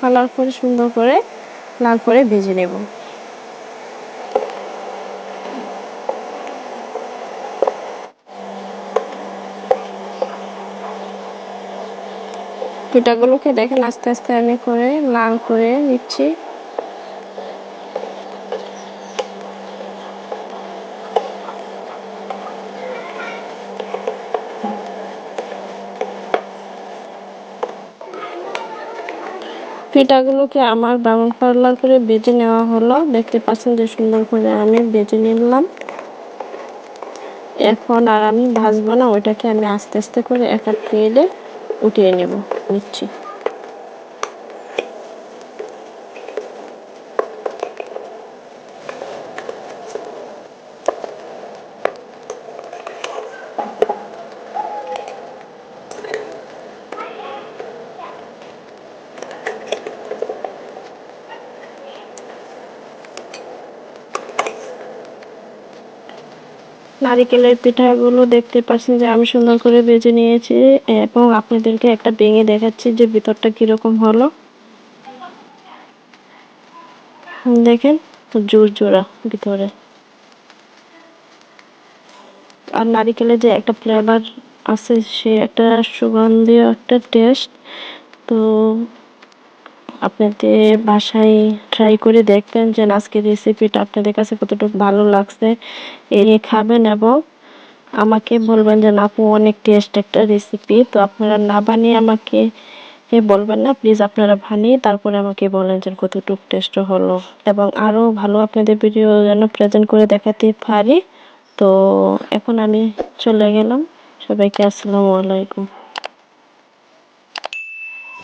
Colour করে সুন্দর করে লাল করে ভেজে নেব। পিঠাগুলোকে দেখেন আস্তে আস্তে আমি করে লাল করে নিচ্ছি। পিঠাগুলোকে আমার ব্রাউন কালার করে বেজে নেওয়া হলো। দেখতে পাচ্ছেন যে সুন্দর করে আমি বেজে নিলাম। এখন আর আমি ভাজবো না, ওইটাকে আমি আস্তে আস্তে করে একটা প্লেটে উঠিয়ে নেব। নিচ্ছি। নারিকেলের পিঠাগুলো দেখতে পাচ্ছেন যে আমি সুন্দর করে বেজে নিয়েছি, এবং আপনাদেরকে একটা ভেঙে দেখাচ্ছি যে ভিতরটা কীরকম হলো। দেখেন, জোর জোড়া ভিতরে। আর নারিকেলের যে একটা ফ্লেভার আছে, সে একটা সুগন্ধীয় একটা টেস্ট তো আপনাদের বাসায় ট্রাই করে দেখবেন যে আজকের রেসিপিটা আপনাদের কাছে কতটুকু ভালো লাগছে। এ খাবেন এবং আমাকে বলবেন যে, আপু, অনেক টেস্ট একটা রেসিপি তো আপনারা না বানিয়ে আমাকে বলবেন না প্লিজ আপনারা বানিয়ে তারপরে আমাকে বলেন যে কতটুকু টেস্ট হলো। এবং আরও ভালো আপনাদের ভিডিও যেন প্রেজেন্ট করে দেখাতে পারি। তো এখন আমি চলে গেলাম। সবাইকে আসসালামু আলাইকুম।